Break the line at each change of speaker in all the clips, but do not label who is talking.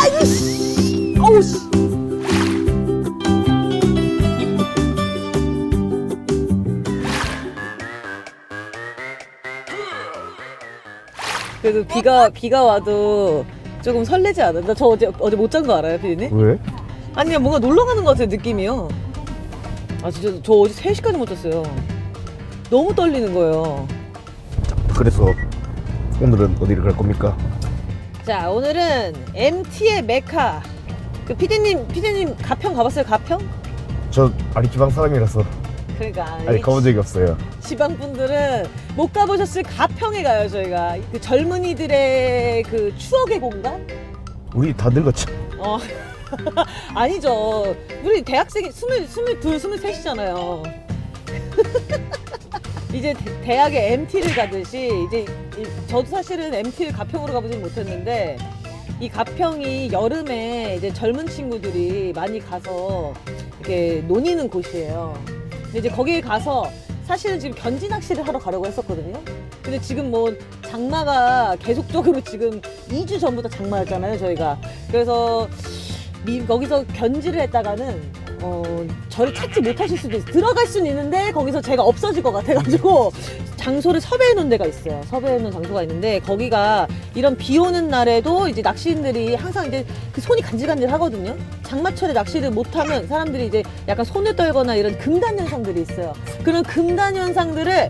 아이고 씨. 어우 씨. 그래도 비가 비가 와도 조금 설레지 않아? 나 저 어제 어제 못 잔 거 알아요, 피디님?
왜?
아니 뭔가 놀러 가는 것 같은 느낌이요. 아 진짜 저 어제 3시까지 못 잤어요. 너무 떨리는 거예요.
그래서 오늘은 어디를 갈 겁니까?
자 오늘은 MT의 메카. 그 피디님 피디님 가평 가봤어요? 가평?
저 아리지방 사람이라서
그러니까
아니
이
가본 적이 없어요.
지방 분들은 못 가보셨을 가평에 가요 저희가. 그 젊은이들의 그 추억의 공간?
우리 다 늙었죠.
어 아니죠. 우리 대학생이 스물 스물둘 스물셋이잖아요. 이제 대- 대학에 MT를 가듯이 이제 이- 저도 사실은 MT를 가평으로 가보진 못했는데 이 가평이 여름에 이제 젊은 친구들이 많이 가서 이렇게 노니는 곳이에요. 근데 이제 거기 가서 사실은 지금 견지 낚시를 하러 가려고 했었거든요. 근데 지금 뭐 장마가 계속적으로 지금 2주 전부터 장마였잖아요, 저희가. 그래서 미, 거기서 견지를 했다가는 어, 저를 찾지 못하실 수도 있어요. 들어갈 수는 있는데 거기서 제가 없어질 것 같아가지고 장소를 섭외해 놓은 데가 있어요. 섭외해 놓은 장소가 있는데 거기가 이런 비 오는 날에도 이제 낚시인들이 항상 이제 그 손이 간질간질 하거든요. 장마철에 낚시를 못하면 사람들이 이제 약간 손을 떨거나 이런 금단 현상들이 있어요. 그런 금단 현상들을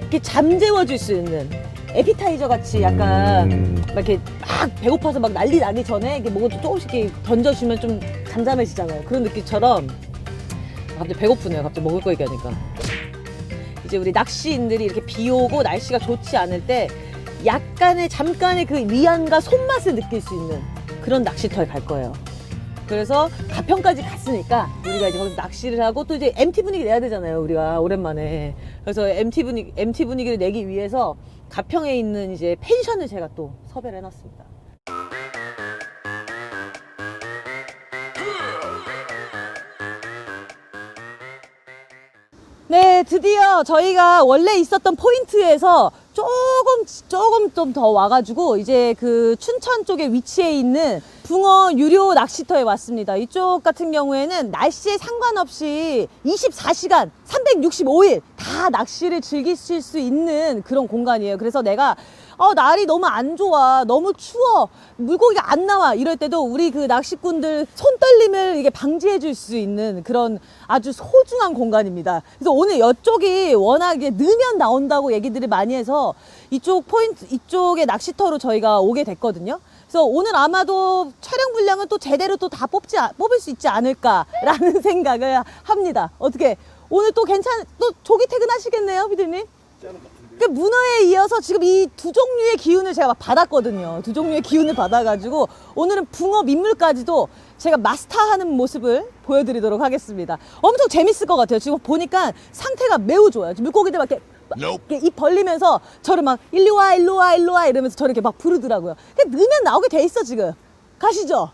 이렇게 잠재워 줄 수 있는 에피타이저 같이 약간
음,
막 이렇게 막 배고파서 막 난리 나기 전에 이렇게 좀 조금씩 이렇게 던져주면 좀 잠잠해지잖아요. 그런 느낌처럼 아, 갑자기 배고프네요. 갑자기 먹을 거 얘기하니까. 이제 우리 낚시인들이 이렇게 비 오고 날씨가 좋지 않을 때 약간의 잠깐의 그 위안과 손맛을 느낄 수 있는 그런 낚시터에 갈 거예요. 그래서 가평까지 갔으니까 우리가 이제 거기서 낚시를 하고 또 이제 MT 분위기 내야 되잖아요. 우리가 오랜만에. 그래서 MT 분위기, MT 분위기를 내기 위해서 가평에 있는 이제 펜션을 제가 또 섭외를 해놨습니다. 네, 드디어 저희가 원래 있었던 포인트에서 조금, 조금 좀 더 와가지고, 이제 그 춘천 쪽에 위치해 있는 붕어 유료 낚시터에 왔습니다. 이쪽 같은 경우에는 날씨에 상관없이 24시간, 365일 다 낚시를 즐기실 수 있는 그런 공간이에요. 그래서 내가 어, 날이 너무 안 좋아. 너무 추워. 물고기가 안 나와. 이럴 때도 우리 그 낚시꾼들 손 떨림을 이게 방지해 줄 수 있는 그런 아주 소중한 공간입니다. 그래서 오늘 이쪽이 워낙에 넣으면 나온다고 얘기들을 많이 해서 이쪽 포인트, 이쪽에 낚시터로 저희가 오게 됐거든요. 그래서 오늘 아마도 촬영 분량은 또 제대로 또 다 뽑지, 아- 뽑을 수 있지 않을까라는 생각을 합니다. 어떻게 오늘 또 괜찮, 또 조기 퇴근하시겠네요, 피디님? 그 문어에 이어서 지금 이 두 종류의 기운을 제가 막 받았거든요. 두 종류의 기운을 받아가지고 오늘은 붕어 민물까지도 제가 마스터하는 모습을 보여드리도록 하겠습니다. 엄청 재밌을 것 같아요. 지금 보니까 상태가 매우 좋아요. 물고기들 막 이렇게, 막 이렇게 입 벌리면서 저를 막 일로 와, 일로 와, 일로 와 이러면서 저를 이렇게 막 부르더라고요. 그냥 넣으면 나오게 돼 있어 지금. 가시죠.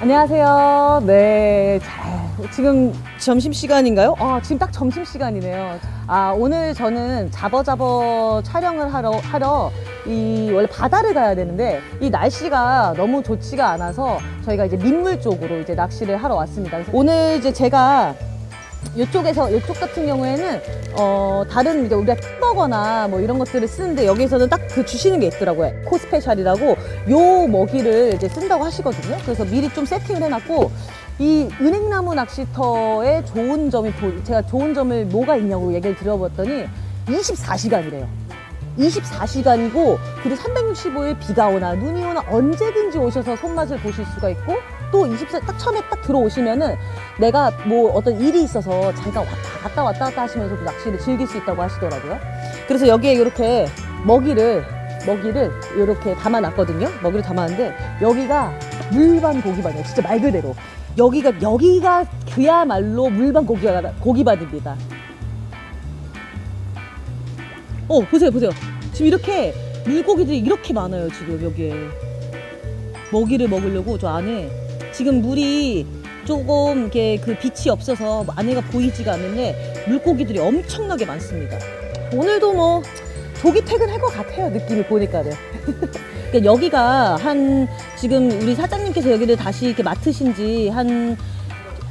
안녕하세요. 네. 자, 지금 점심시간인가요? 아, 지금 딱 점심시간이네요. 아, 오늘 저는 잡어잡어 촬영을 하러, 하러 이 원래 바다를 가야 되는데 이 날씨가 너무 좋지가 않아서 저희가 이제 민물 쪽으로 이제 낚시를 하러 왔습니다. 그래서 오늘 이제 제가 이쪽에서 이쪽 같은 경우에는 어 다른 이제 우리가 햄버거나 뭐 이런 것들을 쓰는데 여기서는 딱 그 주시는 게 있더라고요. 코스페셜이라고 요 먹이를 이제 쓴다고 하시거든요. 그래서 미리 좀 세팅을 해놨고 이 은행나무 낚시터의 좋은 점이 보- 제가 좋은 점을 뭐가 있냐고 얘기를 드려봤더니 24시간이래요. 24시간이고 그리고 365일 비가 오나 눈이 오나 언제든지 오셔서 손맛을 보실 수가 있고 또 24, 딱 처음에 딱 들어오시면은 내가 뭐 어떤 일이 있어서 잠깐 왔다 갔다 왔다 갔다 하시면서 도 낚시를 즐길 수 있다고 하시더라고요. 그래서 여기에 이렇게 먹이를 먹이를 이렇게 담아놨거든요. 먹이를 담았는데 여기가 물반 고기반이에요. 진짜 말 그대로 여기가 여기가 그야말로 물반 고기반입니다. 어 보세요 보세요. 지금 이렇게 물고기들이 이렇게 많아요. 지금 여기에 먹이를 먹으려고 저 안에 지금 물이 조금 이렇게 그 빛이 없어서 안에가 보이지가 않는데 물고기들이 엄청나게 많습니다. 오늘도 뭐 조기 퇴근할 것 같아요. 느낌이 보니까는. 그러니까 여기가 한 지금 우리 사장님께서 여기를 다시 이렇게 맡으신 지 한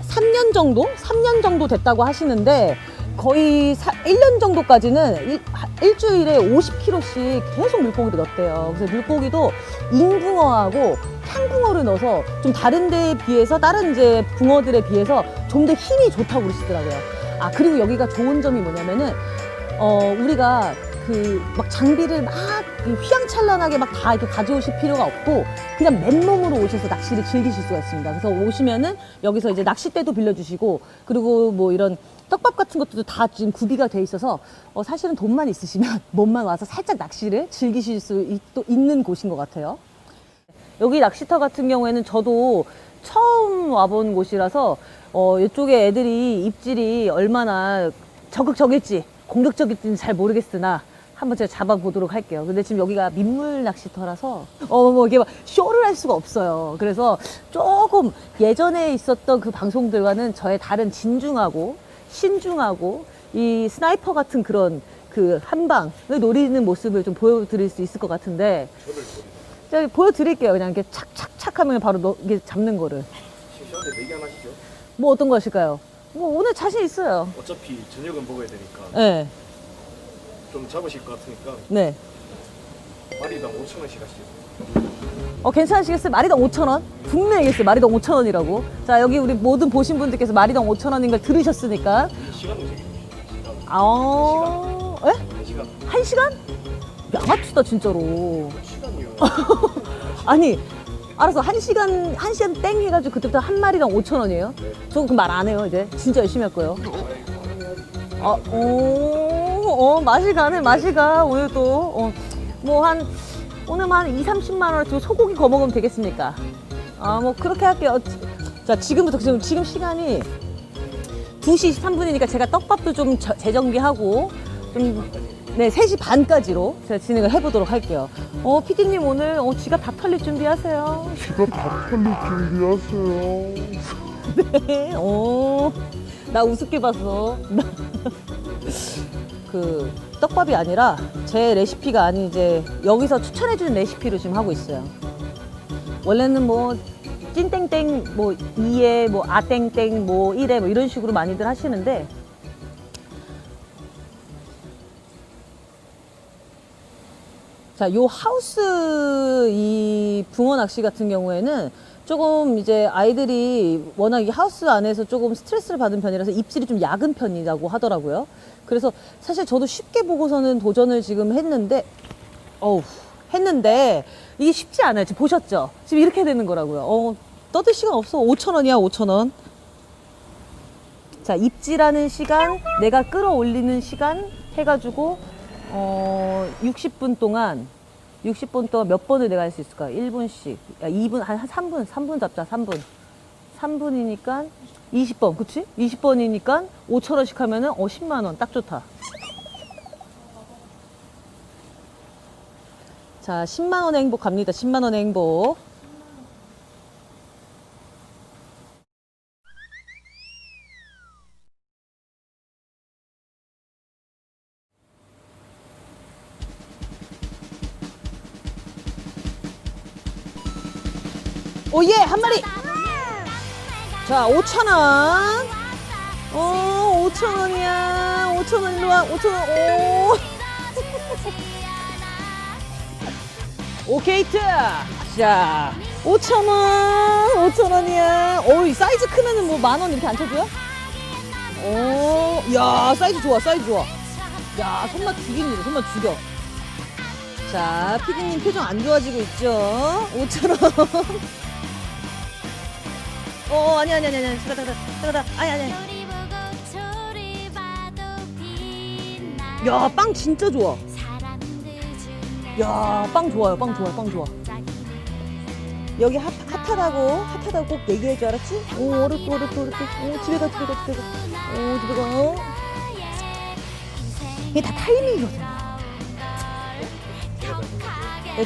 3년 정도? 3년 정도 됐다고 하시는데 거의 사, 1년 정도까지는 일, 일주일에 50kg씩 계속 물고기를 넣었대요. 그래서 물고기도 잉붕어하고 향붕어를 넣어서 좀 다른 데에 비해서 다른 이제 붕어들에 비해서 좀 더 힘이 좋다고 그러시더라고요. 아 그리고 여기가 좋은 점이 뭐냐면은 어 우리가 그 막 장비를 막 휘황찬란하게 막 다 이렇게 가져오실 필요가 없고 그냥 맨몸으로 오셔서 낚시를 즐기실 수가 있습니다. 그래서 오시면은 여기서 이제 낚싯대도 빌려주시고 그리고 뭐 이런 떡밥 같은 것도 다 지금 구비가 돼 있어서 어, 사실은 돈만 있으시면 몸만 와서 살짝 낚시를 즐기실 수 있, 또 있는 곳인 것 같아요. 여기 낚시터 같은 경우에는 저도 처음 와본 곳이라서 어, 이쪽에 애들이 입질이 얼마나 적극적일지 공격적일지는 잘 모르겠으나 한번 제가 잡아보도록 할게요. 근데 지금 여기가 민물 낚시터라서 어, 뭐 이게 막 쇼를 할 수가 없어요. 그래서 조금 예전에 있었던 그 방송들과는 저의 다른 진중하고 신중하고 이 스나이퍼 같은 그런 그 한방을 노리는 모습을 좀 보여드릴 수 있을 것 같은데 제가 보여드릴게요. 그냥 이렇게 착착착 하면 바로 너, 이게 잡는 거를.
시원하게 내기 하나 하시죠.
뭐 어떤 거 하실까요? 뭐 오늘 자신 있어요.
어차피 저녁은 먹어야 되니까
네,
좀 잡으실 것 같으니까
네.
마리당 5천 원씩 하시죠.
어, 괜찮으시겠어요? 마리당 5,000원? 분명히 얘기했어요. 마리당 5,000원이라고. 자, 여기 우리 모든 보신 분들께서 마리당 5,000원인 걸 들으셨으니까. 아, 어, 에?
한 시간.
양아치다, 진짜로. 아니, 알았어. 한 시간, 한 시간 땡 해가지고 그때부터 한 마리당 5,000원이에요?
네.
저는 그말 안 해요, 이제. 진짜 열심히 할 거예요. 아, 오, 어, 맛이 가네, 맛이 가, 오늘 또. 어, 뭐, 한, 오늘 한 2, 30만 원 주고 소고기 거 먹으면 되겠습니까? 아, 뭐, 그렇게 할게요. 자, 지금부터, 지금, 지금 시간이 2시 13분이니까 제가 떡밥도 좀 저- 재정비하고, 좀, 네, 3시 반까지로 제가 진행을 해보도록 할게요. 어, 피디님 오늘 어, 지갑 다 털릴 준비하세요.
지갑 다 털릴 준비하세요.
네, 어, 나 우습게 봤어. 그 떡밥이 아니라 제 레시피가 아닌 이제 여기서 추천해주는 레시피로 지금 하고 있어요. 원래는 뭐 찐땡땡 뭐 2에 뭐 아땡땡 뭐 1에 뭐 이런 식으로 많이들 하시는데 자, 요 하우스 이 붕어 낚시 같은 경우에는 조금 이제 아이들이 워낙 이 하우스 안에서 조금 스트레스를 받은 편이라서 입질이 좀 약은 편이라고 하더라고요. 그래서 사실 저도 쉽게 보고서는 도전을 지금 했는데, 어우, 했는데 이게 쉽지 않아요. 지금 보셨죠? 지금 이렇게 되는 거라고요. 어, 떠들 시간 없어. 5,000원이야, 5,000원. 자, 입질하는 시간, 내가 끌어올리는 시간 해가지고, 어, 60분 동안, 60분 동안 몇 번을 내가 할 수 있을까? 1분씩. 야, 2분, 한, 한 3분, 3분 잡자, 3분. 3분이니까 20번, 그치? 20번이니까 5천원씩 하면은, 어, 10만원. 딱 좋다. 자, 10만원의 행복 갑니다. 10만원의 행복. 자 5천원. 어 5천원이야. 5천원 일로 와. 5천원 오. 오케이트. 자 5천원 5천원이야. 어이 사이즈 크면은 뭐 만 원 이렇게 안 쳐줘요? 오 야 사이즈 좋아 사이즈 좋아. 야 손맛 죽입니다. 손맛 죽여. 자 피디님 표정 안 좋아지고 있죠? 5천원 어 아니 아니 아니 아니 잠깐 잠깐 잠깐 아니 아니 아니. 야빵 진짜 좋아. 야빵 좋아요 빵 좋아 빵 좋아. 여기 핫, 핫하다고 핫하다고 꼭 얘기해 줄 알았지? 오 어렵고 어렵고 어렵고 오 집에 가 집에 가 집에 가오 집에 가. 이게 다 타이밍이거든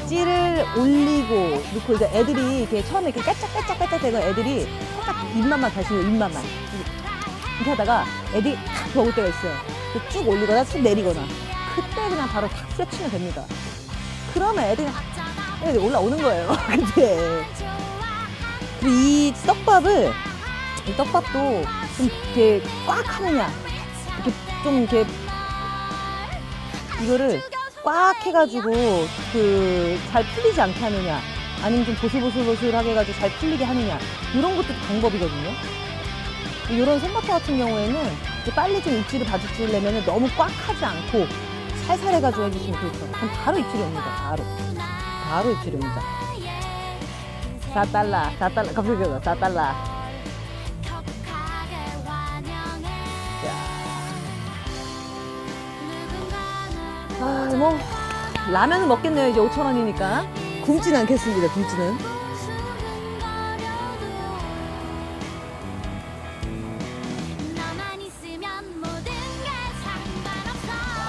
찌를 올리고 넣고 이제 애들이 이렇게 처음에 이렇게 깔짝깔짝깔짝 되고 애들이 살짝 입맛만 다시는 입맛만 이렇게 하다가 애들이 탁 먹을 때가 있어요. 그쭉 올리거나 쭉 내리거나 그때 그냥 바로 탁 쇠치면 됩니다. 그러면 애들이 애들이 올라오는 거예요. 그때. 그리고 이 떡밥을 이 떡밥도 좀 이렇게 꽉 하느냐 이렇게 좀 이렇게 이거를 꽉 해가지고 그 잘 풀리지 않게 하느냐 아니면 좀 보슬보슬보슬하게 해가지고 잘 풀리게 하느냐 이런 것도 방법이거든요. 이런 손바터 같은 경우에는 빨리 좀 입질을 받으시려면 너무 꽉 하지 않고 살살 해가지고 해주시면 좋죠. 그럼 바로 입질이 옵니다. 바로. 바로 입질이 옵니다. 4달러, 4달러, 갑자기 그거 4달러. 뭐, 라면을 먹겠네요. 이제 5천 원이니까. 굶지는 않겠습니다, 굶지는.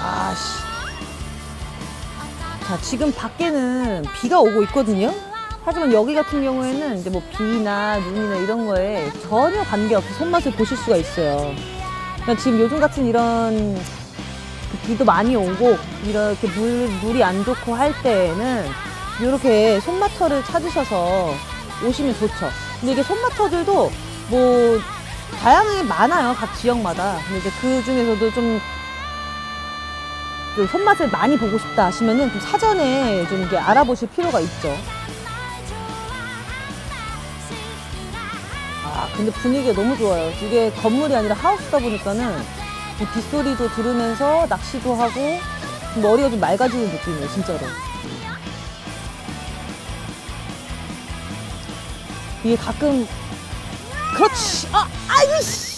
아씨. 자, 지금 밖에는 비가 오고 있거든요. 하지만 여기 같은 경우에는 이제 뭐 비나 눈이나 이런 거에 전혀 관계없이 손맛을 보실 수가 있어요. 그러니까 지금 요즘 같은 이런 그 비도 많이 오고 이렇게 물, 물이 안 좋고 할 때에는 이렇게 손마터를 찾으셔서 오시면 좋죠. 근데 이게 손마터들도 뭐 다양하게 많아요. 각 지역마다. 근데 이제 그 중에서도 좀그 손맛을 많이 보고 싶다 하시면은 좀 사전에 좀 이렇게 알아보실 필요가 있죠. 아, 근데 분위기가 너무 좋아요. 이게 건물이 아니라 하우스다 보니까는 이 빗소리도 들으면서 낚시도 하고 머리가 좀 맑아지는 느낌이에요, 진짜로. 이게 가끔 그렇지. 아, 아이씨.